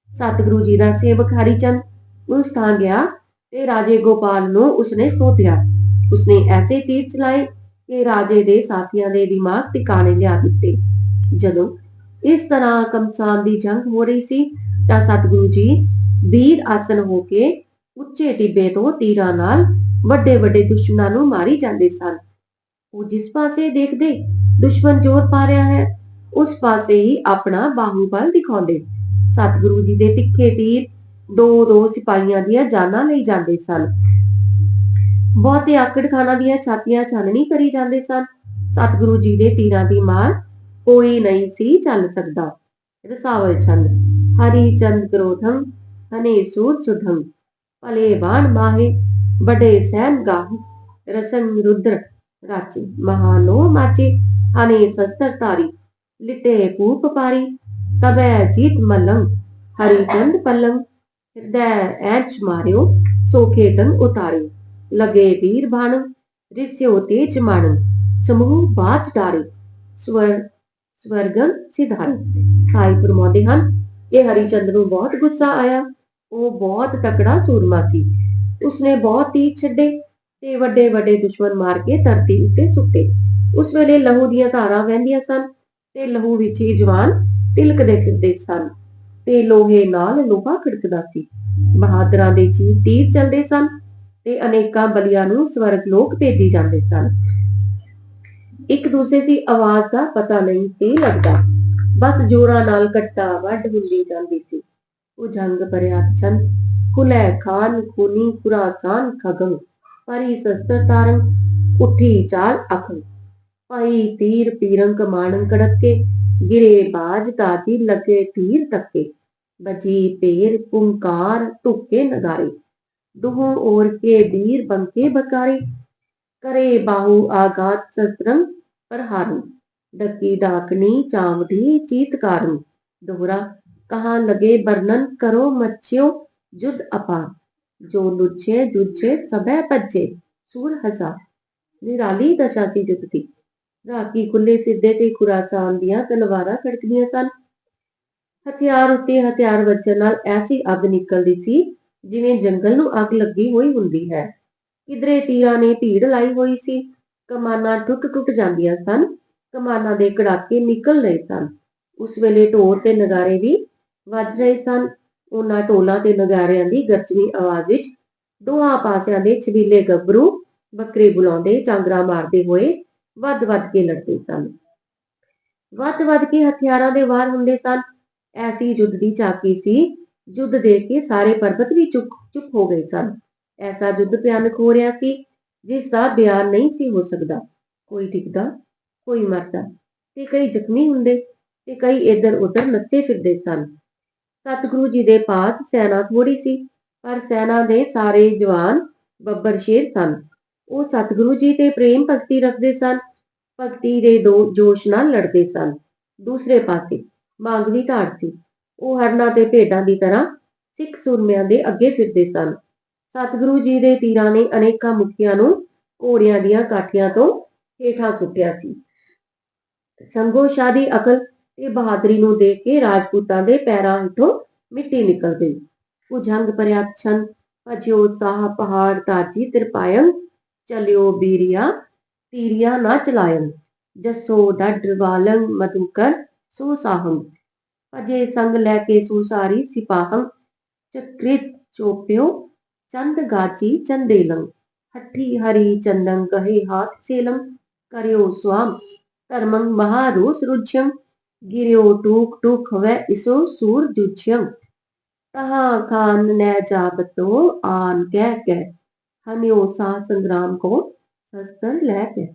ਸਤਿਗੁਰੂ ਜੀ ਦਾ ਸੇਵਕ ਹਰੀਚੰਦ ਉਸ ਥਾਂ ਗਿਆ ਤੇ ਰਾਜੇ ਗੋਪਾਲ ਨੂੰ ਉਸਨੇ ਸੋਧਿਆ। ਉਸਨੇ ਐਸੇ ਤੀਰ ਚਲਾਏ ਕਿ ਰਾਜੇ ਦੇ ਸਾਥੀਆਂ ਦੇ ਦਿਮਾਗ ਟਿਕਾਣੇ ਲਿਆ ਦਿੱਤੇ। ਜਦੋਂ ਇਸ ਤਰ੍ਹਾਂ ਕਮਸਾਨ ਦੀ ਜੰਗ ਹੋ ਰਹੀ ਸੀ, ਤਾਂ ਸਤਿਗੁਰੂ ਜੀ ਵੀਰ ਆਸਨ ਹੋ ਕੇ ਉੱਚੇ ਟਿੱਬੇ ਤੋਂ ਤੀਰਾਂ ਨਾਲ ਵੱਡੇ ਵੱਡੇ ਦੁਸ਼ਮਣਾਂ ਨੂੰ ਮਾਰੀ ਜਾਂਦੇ ਸਨ। ਉਹ ਜਿਸ ਪਾਸੇ ਦੇਖਦੇ ਦੁਸ਼ਮਣ ਜ਼ੋਰ ਪਾ ਰਿਹਾ ਹੈ, ਉਸ ਪਾਸੇ ਹੀ ਆਪਣਾ ਬਾਹੂਬਲ ਦਿਖਾਉਂਦੇ। ਸਤਿਗੁਰੂ ਜੀ ਦੇ ਤਿੱਖੇ ਤੀਰ ਦੋ ਦੋ ਸਿਪਾਹੀਆਂ ਦੀਆਂ ਜਾਨਾਂ ਲਈ ਜਾਂਦੇ ਸਨ। ਬਹੁਤੇ ਆਕੜ ਆਕੜਖਾਨਾਂ ਦੀਆਂ ਛਾਤੀਆਂ ਛਾਨਣੀ ਕਰੀ ਜਾਂਦੇ ਸਨ। ਸਤਿਗੁਰੂ ਜੀ ਦੇ ਤੀਰਾਂ ਦੀ ਮਾਰ ਕੋਈ ਨਹੀਂ ਸੀ ਚੱਲ ਸਕਦਾ। ਰਸਾਵਲ ਚੰਦ ਹਰੀ ਚੰਦ ਕ੍ਰੋਧੰ, ਹਨੇ ਸੂਰ ਸੁਧੰ, ਭਲੇ ਬਾਣ ਮਾਹੇ ਬੜੇ ਸੈਨ ਗਾਹ, ਰਸਨ ਰੁਦਰ ਰਾਚੇ, ਮਹਾਨੋ ਮਾਚੇ, ਹਨੇ ਸਸਤਰ ਤਾਰੀ ਲਿਟੇ ਭੂਪ ਪਾਰੀ, ਤਬੈ ਜੀਤ ਮਲੰਗ ਹਰੀ ਚੰਦ ਪਲੰ, ਹਿਰਦੈ ਐਚ ਮਾਰਿਓ, ਸੋਖੇ ਤੰ ਉਤਾਰਿਓ। ਲਗੇ ਵੀਰ ਬਾਣ, ਰਿਸਿਓ ਤੇਜ ਮਾਣ, ਸਮੂਹ ਬਾਜ ਡਾਰੇ, ਸਵਰ, ਸਵਰਗਮ ਸਿਧਾਰੇ ਸਾਈ ਫਰਮਾਉਂਦੇ ਹਨ ਕਿ ਹਰੀਚੰਦ ਨੂੰ ਬਹੁਤ ਗੁੱਸਾ ਆਇਆ। ਉਹ ਬਹੁਤ ਤਕੜਾ ਸੂਰਮਾ ਸੀ। ਉਸਨੇ ਬਹੁਤ ਤੀਰ ਛੱਡੇ ਤੇ ਵੱਡੇ ਵੱਡੇ ਦੁਸ਼ਮਣ ਮਾਰ ਕੇ ਧਰਤੀ ਉੱਤੇ ਸੁੱਟੇ। ਉਸ ਵੇਲੇ ਲਹੂ ਦੀਆਂ ਧਾਰਾਂ ਵਹਿੰਦੀਆਂ ਸਨ ਤੇ ਲਹੂ ਵਿੱਚ ਹੀ ਜਵਾਨ ਤਿਲਕਦੇ ਫਿਰਦੇ ਸਨ ਤੇ ਲੋਹੇ ਨਾਲ ਲੋਹਾ ਖੜਕਦਾ ਸੀ। ਬਹਾਦਰਾਂ ਦੇ ਚੀਰ ਤੀਰ ਚੱਲਦੇ ਸਨ। ਤੇ ਅਨੇਕਾਂ ਬਲੀਆਂ ਨੂੰ ਸਵਰਗ ਲੋਕ ਭੇਜੀ ਜਾਂਦੇ ਸਨ। ਇੱਕ ਦੂਸਰੇ ਦੀ ਆਵਾਜ਼ ਦਾ ਪਤਾ ਨਹੀਂ ਸੀ ਲੱਗਦਾ। ਬਸ ਜੋਰਾਂ ਨਾਲ ਕੱਟਾ ਵੱਢ ਹੁੰਦੀ ਜਾਂਦੀ ਸੀ। ਉਹ ਜੰਗ ਭਰਿਆ ਚੰਦ ਕੁਲੇ ਖਾਨ, ਖੂਨੀ, ਖੁਰਾਸਾਨ ਖਗੰ ਪਰੀ ਸਸਤਰ ਤਾਰੰ ਉੱਠੀ ਚਾਲ ਅਖੰ ਪਾਈ ਤੀਰ ਪੀਰੰ ਕਮਾਣੰ ਕੜਕੇ, ਗਿਰੇ ਬਾਜ ਤਾਜੀ ਲੱਗੇ ਤੀਰ ਤੱਕੇ ਬਜੀ ਪੇਰ ਪੁੰਕਾਰ ਧੁੱਕੇ ਨਗਾਰੇ। दुहों ओर के वीर बंके बकारी करे बाहु आघात शस्त्रं प्रहारं डकी डाकनी चामधी चीतकारं दोहरा कहाँ लगे वर्णन करो मच्छियो युद्ध अपार ਜੋ ਲੁੱਛੇ ਜੁਝੇ ਸਭੈ ਭੱਜੇ ਸੂਰ ਹਸਾ ਨਿਰਾਲੀ ਦਸ਼ਾ ਸੀ ਜੁੱਧ ਦੀ ਰਾਕੀ ਖੁੱਲੇ ਸਿੱਧੇ ਤੇ ਖੁਰਾਸਾਨ ਦੀਆਂ ਤਲਵਾਰਾਂ ਖੜਕਦੀਆਂ ਸਨ ਹਥਿਆਰ ਉੱਤੇ ਹਥਿਆਰ ਵੱਜਣ ਨਾਲ ਐਸੀ ਅੱਗ ਨਿਕਲਦੀ ਸੀ ਜਿਵੇਂ ਜੰਗਲ ਨੂੰ ਅੱਗ ਲੱਗੀ ਹੋਈ ਹੁੰਦੀ ਹੈ। ਕਿਧਰੇ ਤੀਰਾਂ ਨੇ ਭੀੜ ਲਾਈ ਹੋਈ ਸੀ। ਕਮਾਨਾਂ ਟੁੱਟ ਟੁੱਟ ਜਾਂਦੀਆਂ ਸਨ। ਕਮਾਨਾਂ ਦੇ ਕੜਾਕੇ ਨਿਕਲ ਰਹੇ ਸਨ। ਉਸ ਵੇਲੇ ਢੋਲ ਤੇ ਨਗਾਰੇ ਵੀ ਵੱਜ ਰਹੇ ਸਨ। ਉਹਨਾਂ ਢੋਲਾਂ ਤੇ ਨਗਾਰਿਆਂ ਦੀ ਗਰਜਵੀਂ ਆਵਾਜ਼ ਵਿੱਚ ਦੋਹਾਂ ਪਾਸਿਆਂ ਦੇ ਛਬੀਲੇ ਗੱਭਰੂ ਬੱਕਰੇ ਬੁਲਾਉਂਦੇ, ਚਾਂਦਰਾ ਮਾਰਦੇ ਹੋਏ ਵੱਧ-ਵੱਧ ਕੇ ਲੜਦੇ ਸਨ। ਵੱਧ-ਵੱਧ ਕੇ ਹਥਿਆਰਾਂ ਦੇ ਵਾਰ ਹੁੰਦੇ ਸਨ। ਐਸੀ ਯੁੱਧ ਦੀ ਚਾਕੀ ਸੀ ਯੁੱਧ ਦੇਖ ਕੇ ਸਾਰੇ ਪਰਬਤ ਵੀ ਚੁੱਪ ਚੁੱਪ ਹੋ ਗਏ ਸਨ। ਐਸਾ ਯੁੱਧ ਭਿਆਨਕ ਹੋ ਰਿਹਾ ਸੀ ਜਿਸ ਦਾ ਬਿਆਨ ਨਹੀਂ ਸੀ ਹੋ ਸਕਦਾ। ਕੋਈ ਟਿਕਦਾ, ਕੋਈ ਮਰਦਾ, ਤੇ ਕਈ ਜ਼ਖਮੀ ਹੁੰਦੇ, ਤੇ ਕਈ ਇੱਧਰ ਉੱਧਰ ਨੱਸੇ ਫਿਰਦੇ ਸਨ। ਸਤਿਗੁਰੂ ਜੀ ਦੇ ਪਾਸ ਸੈਨਾ ਥੋੜੀ ਸੀ, ਪਰ ਸੈਨਾ ਦੇ ਸਾਰੇ ਜਵਾਨ ਬੱਬਰ ਸ਼ੇਰ ਸਨ। ਉਹ ਸਤਿਗੁਰੂ ਜੀ ਤੇ ਪ੍ਰੇਮ ਭਗਤੀ ਰੱਖਦੇ ਸਨ, ਭਗਤੀ ਦੇ ਦੋ ਜੋਸ਼ ਨਾਲ ਲੜਦੇ ਸਨ। ਦੂਸਰੇ ਪਾਸੇ, ਮੰਗਵੀ ਧਾਰ ਸੀ। ਉਹ ਹਰਨਾ ਤੇ ਭੇਡਾਂ ਦੀ ਤਰ੍ਹਾਂ ਸਿੱਖ ਸੂਰਮਿਆਂ ਦੇ ਅੱਗੇ ਫਿਰਦੇ ਸਨ। ਸਤਿਗੁਰੂ ਜੀ ਦੇ ਤੀਰਾਂ ਨੇ ਅਨੇਕਾਂ ਮੁਖੀਆਂ ਨੂੰ ਘੋੜਿਆਂ ਦੀਆਂ ਕਾਠੀਆਂ ਤੋਂ ਹੇਠਾਂ ਸੁੱਟਿਆ ਸੀ। ਸੰਗੋ ਸ਼ਾਹ ਦੀ ਅਕਲ ਤੇ ਬਹਾਦਰੀ ਨੂੰ ਦੇਖ ਕੇ ਰਾਜਪੂਤਾਂ ਦੇ ਪੈਰਾਂ ਹੇਠੋਂ ਮਿੱਟੀ ਨਿਕਲ ਗਈ। ਉਹ ਜੰਗ ਭਰਿਆ ਛਨ ਭਜਿਓ ਸਾਹ, ਪਹਾੜ ਤਾਜੀ ਤਿਰਪਾਇੰ ਚਲਿਓ ਬੀਰੀਆ, ਤੀਰੀਆ ਨਾ ਚਲਾਇੰ ਜਸੋ ਡੱਡ ਵਾਲੰ ਮਧੁਕਰ ਸੋ ਸਾਹੰ ਭਜੇ ਸੰਗ ਲੈ ਕੇ ਸੁਸਾਰੀ ਸਿਪਾਹੰ, ਚਕ੍ਰਿਤ ਚੋਪਿਓ, ਚੰਦ ਗਾਚੀ ਚੰਦੇਲੰ, ਹੱਠੀ ਹਰੀ ਚੰਦੰ ਕਹੇ ਹਾਥ ਸੇਲੰ, ਕਰਿਓ ਸਵਾਮ ਧਰਮੰ ਮਹਾਰੋਸ ਰੁਝਯੰ ਗਿਰਿਓ ਟੂਕ ਟੂਕ ਹਵੈ ਇਸੋ ਸੂਰ ਜੁਝਯੰ ਤਹਾਂ ਖਾਨ ਨੈ ਜਾਬਤੋ, ਆਨ ਕਹਿ ਕਹਿ ਹਨਿਓ ਸਾ ਸੰਗਰਾਮ ਕੋ, ਸ਼ਸਤਰ ਲੈ ਕੇ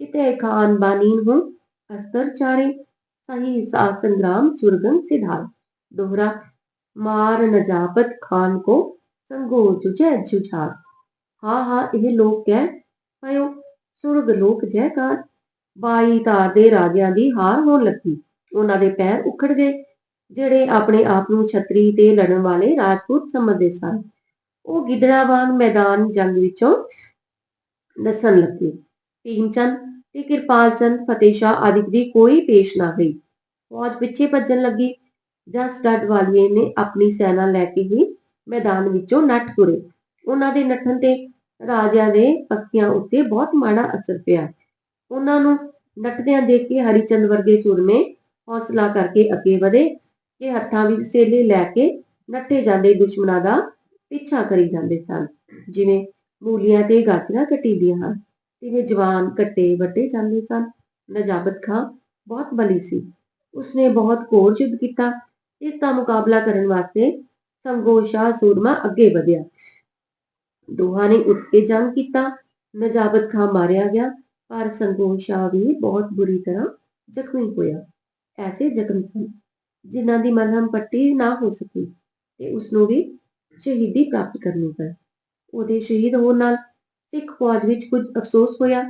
ਕਿਤੇ ਖਾਨ ਬਾਨੀਨ ਹੂੰ ਅਸਤਰ ਚਾਰੇ ਸਹੀ ਸਾ ਸੰਗਰਾਮ ਸੁਰਗੰ ਸਿਧਾਰ ਦੋਹਰਾ, ਮਾਰ ਨਜਾਬਤ ਖਾਨ ਕੋ ਸੰਗੋ ਜੁਜੈ ਜੁਝਾਰ ਹਾਂ ਹਾਂ ਇਹ ਲੋਕ ਕਹਿ ਪਇਓ ਸੁਰਗ ਲੋਕ ਜੈਕਾਰ। ਬਾਈ ਧਾਰ ਦੇ ਰਾਜਿਆਂ ਦੀ ਹਾਰ ਹੋਣ ਲੱਗੀ। ਉਹਨਾਂ ਦੇ ਪੈਰ ਉਖੜ ਗਏ, ਜਿਹੜੇ ਆਪਣੇ ਆਪ ਨੂੰ ਛਤਰੀ ਤੇ ਲੜਨ ਵਾਲੇ ਰਾਜਪੂਤ ਸਮਝਦੇ ਸਨ। ਉਹ ਗਿੱਦੜਾ ਵਾਂਗ ਮੈਦਾਨ ਜੰਗ ਵਿੱਚੋਂ ਨਸਣ ਲੱਗੇ। ਭੀਮਚੰਦ ਤੇ ਕਿਰਪਾਲ ਚੰਦ, ਫਤਿਹ ਆਦਿ ਦੀ ਕੋਈ ਪੇਸ਼ ਨਾ ਗਈ ਫੌਜ ਪਿੱਛੇ ਭੱਜਣ ਲੱਗੀ। ਜਸ ਡੱਡ ਵਾਲੀਏ ਨੇ ਆਪਣੀ ਸੈਨਾ ਲੈ ਕੇ ਹੀ ਮੈਦਾਨ ਵਿੱਚੋਂ ਨੱਠ ਤੁਰੇ। ਉਹਨਾਂ ਦੇ ਨੱਠਣ ਤੇ ਰਾਜਿਆਂ ਦੇ ਪੱਕਿਆਂ ਉੱਤੇ ਬਹੁਤ ਮਾੜਾ ਅਸਰ ਪਿਆ। ਉਹਨਾਂ ਨੂੰ ਨੱਠਦਿਆਂ ਦੇਖ ਕੇ ਹਰੀਚੰਦ ਵਰਗੇ ਸੂਰਮੇ ਹੌਸਲਾ ਕਰਕੇ ਅੱਗੇ ਵਧੇ ਕਿ ਹੱਥਾਂ ਵਿੱਚ ਸੇਲੇ ਲੈ ਕੇ ਨੱਠੇ ਜਾਂਦੇ ਦੁਸ਼ਮਣਾਂ ਦਾ ਪਿੱਛਾ ਕਰੀ ਜਾਂਦੇ ਸਨ। ਜਿਵੇਂ ਮੂਲੀਆਂ ਤੇ ਗਾਜਰਾਂ ਕੱਟੀਦੀਆਂ ਹਨ, ਤਿਵੇਂ ਜਵਾਨ ਕੱਟੇ ਵੱਟੇ ਜਾਂਦੇ ਸਨ। ਨਜਾਬਤ ਖਾਂ ਬਹੁਤ ਬਲੀ ਸੀ। ਉਸਨੇ ਬਹੁਤ ਘੋਰ ਯੁੱਧ ਕੀਤਾ। ਇਸ ਦਾ ਮੁਕਾਬਲਾ ਕਰਨ ਵਾਸਤੇ ਸੰਗੋ ਸ਼ਾਹ ਸੂਰਮਾ ਅੱਗੇ ਵਧਿਆ। ਦੋਹਾਂ ਨੇ ਉੱਠ ਕੇ ਜੰਗ ਕੀਤਾ। ਨਜਾਬਤ ਖਾਂ ਮਾਰਿਆ ਗਿਆ। ਪਰ ਸੰਗੋ ਸ਼ਾਹ ਵੀ ਬਹੁਤ ਬੁਰੀ ਤਰ੍ਹਾਂ ਜ਼ਖਮੀ ਹੋਇਆ। ਐਸੇ ਜ਼ਖਮ ਸਨ ਜਿਨ੍ਹਾਂ ਦੀ ਮਲਹਮ ਪੱਟੀ ਨਾ ਹੋ ਸਕੀ ਤੇ ਉਸ ਨੂੰ ਵੀ ਸ਼ਹੀਦੀ ਪ੍ਰਾਪਤ ਕਰਨੀ ਪਈ। ਉਹਦੇ ਸ਼ਹੀਦ ਹੋਣ ਨਾਲ ਸਿੱਖ ਫੌਜ ਵਿੱਚ ਕੁਝ ਅਫਸੋਸ ਹੋਇਆ।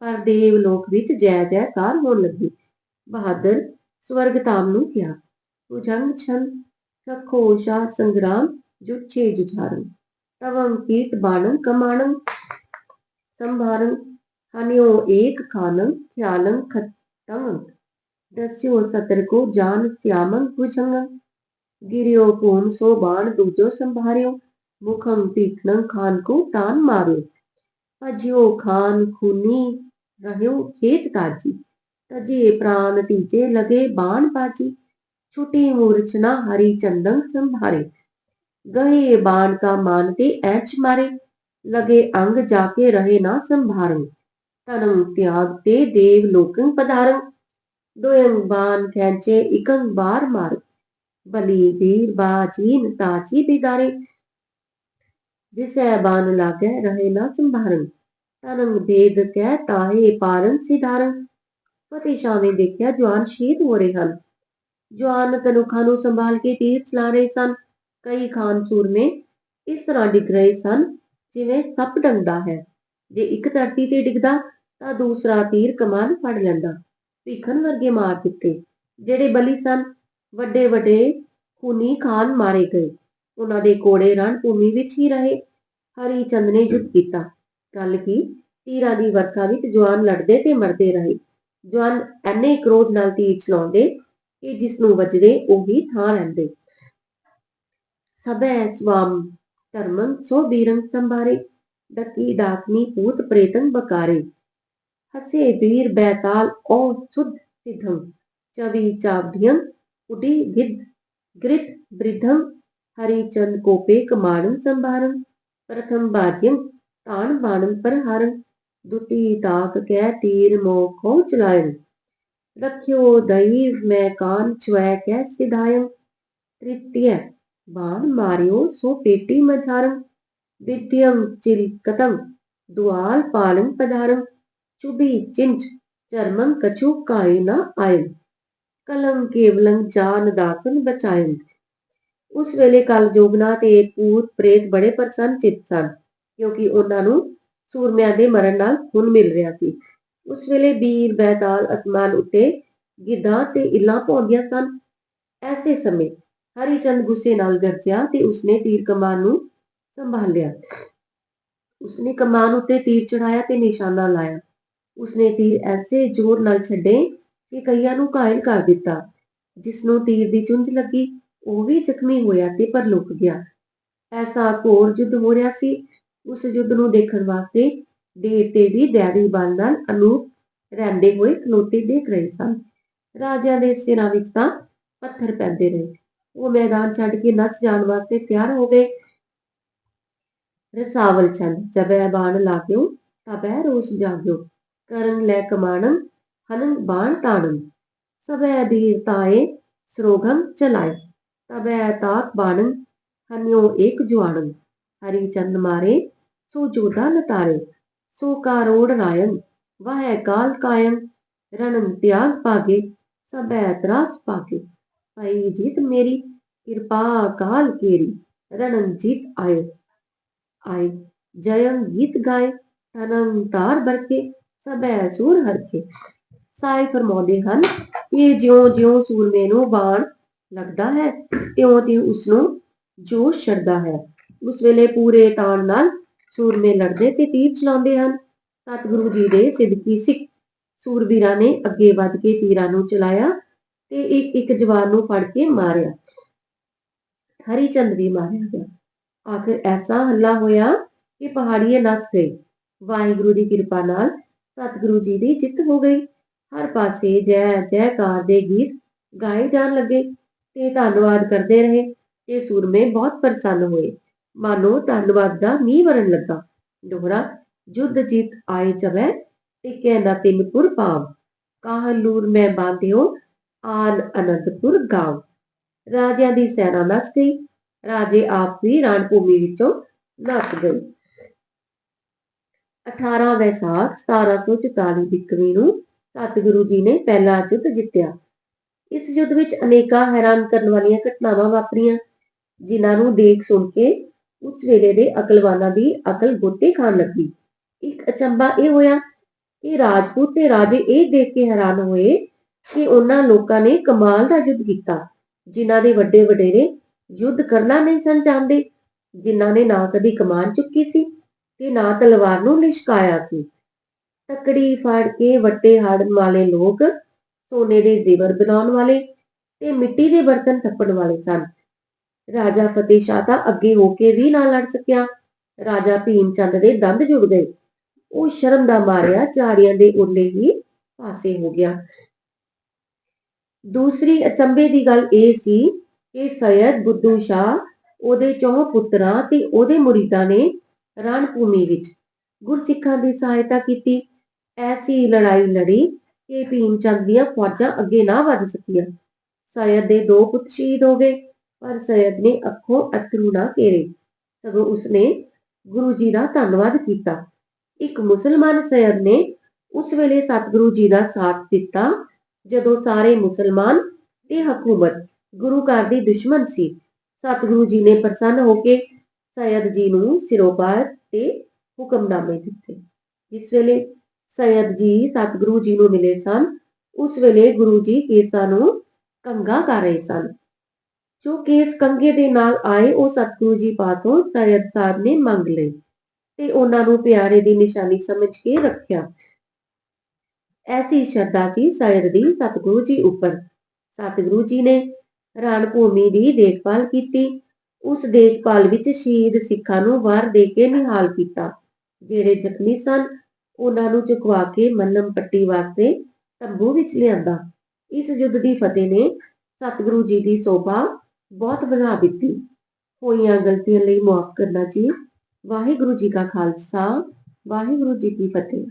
ਪਰ ਦੇਵ ਲੋਕ ਵਿੱਚ ਜੈ ਜੈਕਾਰ ਹੋਣ ਲੱਗੀ। ਬਹਾਦਰ ਸਵਰਗ ਧਾਮ ਨੂੰ ਗਿਆ ਭੁਜੰਗ ਛਨ ਰਖੋ ਸ਼ਾ ਸੰਗਰਾਮ ਜੁਛੇ ਜੁਝਾਰਨ ਤਵੰ ਕੀਟ ਬਾਣੰ ਕਮਾਣੰ ਸੰਭਾਰੰ ਹਨਿਓ ਏਕ ਖਾਨੰ ਖਿਆਲੰ ਖਤੰ ਦਸਿਓ ਸਤਰ ਕੋ ਜਾਨ ਸਿਆਮੰ ਭੁਜੰਗ ਗਿਰਿਓ ਭੂਮ ਸੋ ਬਾਣ ਦੂਜੋ ਸੰਭਾਰਿਓ ਮੁਖੰ ਭੀਖਣੰ ਖਾਨ ਕੋ ਤਾਨ ਮਾਰਿਓ ਭਜਿਓ ਖਾਨ ਖੂਨੀ ਰਹਿਓ तजे प्राण तीजे लगे बाण बाजी छुटे मूर्छना हरि चंदन संभारे गए बाण का मानते ऐच मारे लगे अंग जाके रहे ना संभारंग तनम त्याग ते देव लोकं पधारंग दोयंग बाण खेचे इकंग बार मार बलि वीर बाजी ताची बिगारे जिसे बाण लागे रहे ना संभारंग तनंग भेद कह ताहे पारन सिधारंग ਫਤਿਹ ਸ਼ਾਹ ਨੇ ਦੇਖਿਆ ਜਵਾਨ ਸ਼ਹੀਦ ਹੋ ਰਹੇ ਹਨ। ਜਵਾਨ ਤਨੁਖਾਂ ਨੂੰ ਸੰਭਾਲ ਕੇ ਤੀਰ ਚਲਾ ਰਹੇ ਸਨ। ਕਈ ਖਾਨ ਸੂਰਮੇ ਇਸ ਤਰ੍ਹਾਂ ਡਿੱਗ ਰਹੇ ਸਨ, ਜਿਵੇਂ ਸੱਪ ਡੰਗਦਾ ਹੈ। ਜੇ ਇੱਕ ਧਰਤੀ ਤੇ ਡਿੱਗਦਾ, ਤਾਂ ਦੂਸਰਾ ਤੀਰ ਕਮਾਨ ਫੜ ਲੈਂਦਾ। ਭੀਖਣ ਵਰਗੇ ਮਾਰ ਦਿੱਤੇ, ਜਿਹੜੇ ਬਲੀ ਸਨ। ਵੱਡੇ ਵੱਡੇ ਖੂਨੀ ਖਾਨ ਮਾਰੇ ਗਏ। ਉਹਨਾਂ ਦੇ ਕੋੜੇ ਰਣ ਭੂਮੀ ਵਿੱਚ ਹੀ ਰਹੇ। ਹਰੀ ਚੰਦ ਨੇ ਯੁੱਧ ਕੀਤਾ। ਗੱਲ ਕੀ? ਤੀਰਾਂ ਦੀ ਵਰਖਾ ਵਿੱਚ ਜਵਾਨ ਲੜਦੇ ਤੇ ਮਰਦੇ ਰਹੇ। ਜਵਾਨ ਐਨੇ ਕ੍ਰੋਧ ਨਾਲ ਤੀਰ ਚਲਾਉਂਦੇ ਕਿ ਜਿਸ ਨੂੰ ਵੱਜਦੇ ਉਹੀ ਥਾਂ ਰਹਿੰਦੇ। ਸਭੈ ਸਵਾਮ ਧਰਮੰ ਸੋ ਬੀਰੰ ਸੰਭਾਰੇ ਡਕੀ ਡਾਕਨੀ ਭੂਤ ਪ੍ਰੇਤੰ ਬਕਾਰੇ। ਹਸੇ ਵੀਰ ਬੈਤਾਲ ਓ ਸੁਧ ਸਿਧੰ, ਚਵੀ ਚਾਵਢਿਯੰ ਉਡੀ ਗਿਦ ਗ੍ਰਿਤ ਬ੍ਰਿਧੰ, ਹਰੀ ਚੰਦ ਕੋਪੇ ਕਮਾਣੰ ਸੰਭਾਰੰ, ਪ੍ਰਥਮ ਬਾਜਿਯੰ ਤਾਣ ਬਾਣੰ ਪਰਹਾਰੰ ਦੁਤੀ ਤਾਕ ਕੈ ਤੀਰ ਮੋਖੋ ਚਲਾਇਨ रख्यो दैव मैं कान च्वै कै सिधायम तृतीय बाण मारियो सो पेटी मझारम विद्यम चिलकतम दुआल पालम पधारम चुबी चिंच चरमं कछु काए न आयन ਕਲਮ ਕੇਵਲੰ ਜਾਨ ਦਾਸਨ ਬਚਾਇਨ ਉਸ ਵੇਲੇ ਕਲ ਜੋਗਨਾ ਤੇ ਪੂਤ ਪ੍ਰੇਤ ਬੜੇ ਪ੍ਰਸੰਨ ਚਿੱਤ ਸਨ ਕਿਉਂਕਿ ਉਹਨਾਂ ਨੂੰ ਸੂਰਮਿਆਂ ਦੇ ਮਰਨ ਨਾਲ ਹੁਣ ਮਿਲ ਰਿਹਾ ਸੀ। ਉਸ ਵੇਲੇ ਬੀਰ, ਬੈਤਾਲ, ਅਸਮਾਨ ਉੱਤੇ ਗਿੱਧਾਂ ਤੇ ਇੱਲਾਂ ਪਾਉਂਦੀਆਂ ਸਨ। ਐਸੇ ਸਮੇਂ ਹਰੀ ਗੁੱਸੇ ਨਾਲ ਗਰਜਿਆ ਤੇ ਉਸਨੇ ਤੀਰ ਕਮਾਨ ਨੂੰ ਸੰਭਾਲਿਆ। ਉਸਨੇ ਕਮਾਨ ਉੱਤੇ ਤੀਰ ਚੜਾਇਆ ਤੇ ਨਿਸ਼ਾਨਾ ਲਾਇਆ। ਉਸਨੇ ਤੀਰ ਐਸੇ ਜ਼ੋਰ ਨਾਲ ਛੱਡੇ ਕਿ ਕਈਆਂ ਨੂੰ ਘਾਇਲ ਕਰ ਦਿੱਤਾ। ਜਿਸ ਨੂੰ ਤੀਰ ਦੀ ਚੁੰਝ ਲੱਗੀ, ਉਹ ਵੀ ਜ਼ਖਮੀ ਹੋਇਆ ਤੇ ਪਰ ਲੁਕ ਗਿਆ। ਐਸਾ ਘੋਰ ਯੁੱਧ ਹੋ ਰਿਹਾ ਸੀ ਉਸ ਯੁੱਧ ਨੂੰ ਦੇਖਣ ਵਾਸਤੇ ਦੇਵਤੇ ਵੀ ਦੈਵੀ ਬਲ ਨਾਲ ਅਨੂਪ ਰਹਿੰਦੇ ਹੋਏ ਖਲੋਤੇ ਦੇਖ ਰਹੇ ਸਨ। ਰਾਜਿਆਂ ਦੇ ਸਿਰਾਂ ਵਿੱਚ ਤਾਂ ਪੱਥਰ ਪੈਂਦੇ ਰਹੇ। ਉਹ ਮੈਦਾਨ ਛੱਡ ਕੇ ਨੱਸ ਜਾਣ ਵਾਸਤੇ ਤਿਆਰ ਹੋ ਗਏ। ਰਸਾਵਲ ਚੰਦ ਜਬੈ ਬਾਣ ਲਾਗਿਓ ਤਬੈ ਰੋਸ ਜਾਗਿਓ। ਕਰਨ ਲੈ ਕਮਾਣੰ ਹਨਨ ਬਾਣ ਤਾਣੰ। ਸਬੈ ਬੀਰ ਤਾਏ ਸਰੋਗਮ ਚਲਾਏ। ਤਬੈ ਤਾਕ ਬਾਣੰ, ਹਨਿਓ ਏਕ ਜੁਆਣੰ। ਹਰੀ ਚੰਦ ਮਾਰੇ ਸੋ ਜੋਦਾ ਲਤਾਰੇ ਸੋ ਕਾਰੋੜ ਰਾਇਨ ਵਹਿ ਕਾਲ ਕਾਇਨ ਰਣੰ ਤਿਆਗ ਪਾਗੇ ਸਬੈ ਤਰਾਸ ਪਾਗੇ। ਭਈ ਜੀਤ ਮੇਰੀ, ਕਿਰਪਾ ਕਾਲ ਕੇਰੀ ਰਣੰ ਜੀਤ ਆਏ ਆਏ, ਜਯੰ ਗੀਤ ਗਾਏ ਤਨੰ ਤਾਰ ਬਰਕੇ ਸਬੈ ਸੂਰ ਹਰਕੇ ਸਾਈ ਫਰਮਾਉਂਦੇ ਹਨ ਕਿ ਜਿਉਂ-ਜਿਉਂ ਸੂਰਮੇ ਨੂੰ ਬਾਣ ਲੱਗਦਾ ਹੈ ਤਿਉਂ-ਤਿਉਂ ਉਸ ਨੂੰ ਜੋਸ਼ ਚੜਦਾ ਹੈ। ਉਸ ਵੇਲੇ ਪੂਰੇ ਤਾਣ ਨਾਲ ਸੂਰਮੇ ਲੜਦੇ ਤੇ ਤੀਰ ਚਲਾਉਂਦੇ ਹਨ। ਸਤਿਗੁਰੂ ਜੀ ਦੇ ਸਿੱਧਕੀ ਸਿੱਖ ਸੂਰਬੀਰਾਂ ਨੇ ਅੱਗੇ ਵੱਧ ਕੇ ਤੀਰਾਂ ਨੂੰ ਚਲਾਇਆ ਤੇ ਇੱਕ ਇੱਕ ਜਵਾਨ ਨੂੰ ਫੜ ਕੇ ਮਾਰਿਆ। ਹਰੀ ਚੰਦ ਵੀ ਮਾਰਿਆ ਗਿਆ। ਆਖਿਰ ਐਸਾ ਹੱਲਾ ਹੋਇਆ ਕਿ ਪਹਾੜੀਏ ਨਸ ਗਏ। ਵਾਹਿਗੁਰੂ ਦੀ ਕਿਰਪਾ ਨਾਲ ਸਤਿਗੁਰੂ ਜੀ ਦੀ ਜਿੱਤ ਹੋ ਗਈ। ਹਰ ਪਾਸੇ ਜੈ ਜੈਕਾਰ ਦੇ ਗੀਤ ਗਾਏ ਜਾਣ ਲੱਗੇ ਤੇ ਧੰਨਵਾਦ ਕਰਦੇ ਰਹੇ। ਤੇ ਸੂਰਮੇ ਬਹੁਤ ਪ੍ਰਸੰਨ ਹੋਏ। ਮਾਨੋ ਧੰਨਵਾਦ ਦਾ ਮੀਂਹ ਵਰਨ ਲੱਗਾ। ਦੋਹਰਾ, ਜੁੱਧ ਜੀਤ ਆਏ ਜਵੈ ਟਿਕੇ ਨਾ ਤਿੰਨਪੁਰ ਪਾਵ ਕਾਹ ਲੂਰ ਮੈਂ ਬਾਂਧਿਓ, ਆਨ ਅਨੰਦਪੁਰ ਗਾਵ। ਰਾਜਿਆਂ ਦੀ ਸੈਨਾ ਨਸ ਗਈ, ਰਾਜੇ ਆਪ ਵੀ ਰਣ ਭੂਮੀ ਵਿੱਚੋਂ ਨਸ ਗਏ। 18 ਵੈਸਾਖ 1744 ਬਿਕਰੀ ਨੂੰ ਸਤਿਗੁਰੂ ਜੀ ਨੇ ਪਹਿਲਾ ਯੁੱਧ ਜਿੱਤਿਆ। ਇਸ ਯੁੱਧ ਵਿੱਚ ਅਨੇਕਾਂ ਹੈਰਾਨ ਕਰਨ ਵਾਲੀਆਂ ਘਟਨਾਵਾਂ ਵਾਪਰੀਆਂ, ਜਿਨ੍ਹਾਂ ਨੂੰ ਦੇਖ ਸੁਣ ਕੇ ਉਸ ਵੇਲੇ ਦੇ ਅਕਲਵਾਨਾਂ ਦੀ ਅਕਲ ਗੋਤੇ ਖਾਣ ਲੱਗੀ। ਇੱਕ ਅਚੰਬਾ ਇਹ ਹੋਇਆ ਕਿ ਰਾਜਪੂਤ ਤੇ ਰਾਜੇ ਇਹ ਦੇਖ ਕੇ ਹੈਰਾਨ ਹੋਏ ਕਿ ਉਹਨਾਂ ਲੋਕਾਂ ਨੇ ਕਮਾਲ ਦਾ ਯੁੱਧ ਕੀਤਾ, ਜਿਨ੍ਹਾਂ ਦੇ ਵੱਡੇ ਵਡੇਰੇ ਯੁੱਧ ਕਰਨਾ ਨਹੀਂ ਸਨ ਚਾਹੁੰਦੇ, ਜਿਨ੍ਹਾਂ ਨੇ ਨਾ ਕਦੀ ਕਮਾਨ ਚੁੱਕੀ ਸੀ ਤੇ ਨਾ ਤਲਵਾਰ ਨੂੰ ਲਿਸ਼ਕਾਇਆ ਸੀ। ਤਕੜੀ ਫਾੜ ਕੇ ਵੱਟੇ ਹਾੜਨ ਵਾਲੇ ਲੋਕ ਸੋਨੇ ਦੇ ਜ਼ੇਵਰ ਬਣਾਉਣ ਵਾਲੇ ਤੇ ਮਿੱਟੀ ਦੇ ਬਰਤਨ ਥੱਪਣ ਵਾਲੇ ਸਨ। ਰਾਜਾ ਫਤਿਹ ਸ਼ਾਹ ਤਾਂ ਅੱਗੇ ਹੋ ਕੇ ਵੀ ਨਾ ਲੜ ਸਕਿਆ ਰਾਜਾ ਭੀਮ ਚੰਦ ਦੇ ਦੰਦ ਜੁੜ ਗਏ। ਉਹ ਸ਼ਰਮ ਦਾ ਮਾਰਿਆ ਝਾੜੀਆਂ ਦੇ ਉਰਲੇ ਹੀ ਪਾਸੇ ਹੋ ਗਿਆ। ਦੂਸਰੀ ਅਚੰਬੇ ਦੀ ਗੱਲ ਇਹ ਸੀ ਕਿ ਸੈਦ ਬੁੱਧੂ ਸ਼ਾਹ ਉਹਦੇ ਚੌਹ ਪੁੱਤਰਾਂ ਤੇ ਉਹਦੇ ਮੁਰੀਦਾਂ ਨੇ ਰਣ ਭੂਮੀ ਵਿੱਚ ਗੁਰਸਿੱਖਾਂ ਦੀ ਸਹਾਇਤਾ ਕੀਤੀ। ਐਸੀ ਲੜਾਈ ਲੜੀ ਕਿ ਭੀਮ ਚੰਦ ਦੀਆਂ ਫੌਜਾਂ ਅੱਗੇ ਨਾ ਵਧ ਸਕੀਆਂ। ਸੈਦ ਦੇ ਦੋ ਪੁੱਤ ਸ਼ਹੀਦ ਹੋ ਗਏ। ਪਰ ਸੈਦ ਨੇ ਅੱਖੋਂ ਅਥਰੂ ਨਾ ਕੇਰੇ ਸਗੋਂ ਉਸਨੇ ਗੁਰੂ ਜੀ ਦਾ ਧੰਨਵਾਦ ਕੀਤਾ। ਇੱਕ ਮੁਸਲਮਾਨ ਸੈਦ ਨੇ ਉਸ ਵੇਲੇ ਸਤਿਗੁਰੂ ਜੀ ਦਾ ਸਾਥ ਦਿੱਤਾ, ਜਦੋਂ ਸਾਰੇ ਮੁਸਲਮਾਨ ਤੇ ਹਕੂਮਤ ਗੁਰੂ ਘਰ ਦੀ ਦੁਸ਼ਮਣ ਸੀ। ਸਤਿਗੁਰੂ ਜੀ ਨੇ ਪ੍ਰਸੰਨ ਹੋ ਕੇ ਸੈਯਦ ਜੀ ਨੂੰ ਸਿਰੋਪਾਰ ਤੇ ਹੁਕਮਨਾਮੇ ਦਿੱਤੇ। ਜਿਸ ਵੇਲੇ ਸੈਯਦ ਜੀ ਸਤਿਗੁਰੂ ਜੀ ਨੂੰ ਮਿਲੇ ਸਨ, ਉਸ ਵੇਲੇ ਗੁਰੂ ਜੀ ਕੇਸਾਂ ਨੂੰ ਕੰਗਾ ਕਰ ਰਹੇ ਸਨ। ਜੋ ਕੇਸ ਕੰਗੇ ਦੇ ਨਾਲ ਆਏ, ਉਹ ਸਤਿਗੁਰੂ ਜੀ ਪਾਸੋਂ ਸੈਯਦ ਸਾਹਿਬ ਨੇ ਮੰਗ ਲਈ ਤੇ ਉਹਨਾਂ ਨੂੰ ਪਿਆਰੇ ਦੀ ਨਿਸ਼ਾਨੀ ਸਮਝ ਕੇ ਰੱਖਿਆ। ਐਸੀ ਸ਼ਰਧਾ ਸੀ ਸੈਯਦ ਦੀ ਸਤਿਗੁਰੂ ਜੀ ਉੱਪਰ। ਸਤਿਗੁਰੂ ਜੀ ਨੇ ਰਣ ਭੂਮੀ ਦੀ ਦੇਖਭਾਲ ਕੀਤੀ। ਉਸ ਦੇਖਭਾਲ ਵਿੱਚ ਸ਼ਹੀਦ ਸਿੱਖਾਂ ਨੂੰ ਵਾਰ ਦੇ ਕੇ ਨਿਹਾਲ ਕੀਤਾ, ਜਿਹੜੇ ਜ਼ਖਮੀ ਸਨ, ਉਹਨਾਂ ਨੂੰ ਚੁਕਵਾ ਕੇ ਮੱਲਮ ਪੱਟੀ ਵਾਸਤੇ ਤੰਬੂ ਵਿੱਚ ਲਿਆਂਦਾ। ਇਸ ਯੁੱਧ ਦੀ ਫਤਿਹ ਨੇ ਸਤਿਗੁਰੂ ਜੀ ਦੀ ਸੋਭਾ ਬਹੁਤ ਵਧਾ ਦਿੱਤੀ। ਹੋਈਆਂ ਗਲਤੀਆਂ ਲਈ ਮਾਫ ਕਰਨਾ ਜੀ। ਵਾਹਿਗੁਰੂ ਜੀ ਕਾ ਖਾਲਸਾ, ਵਾਹਿਗੁਰੂ ਜੀ ਕੀ ਫਤਿਹ।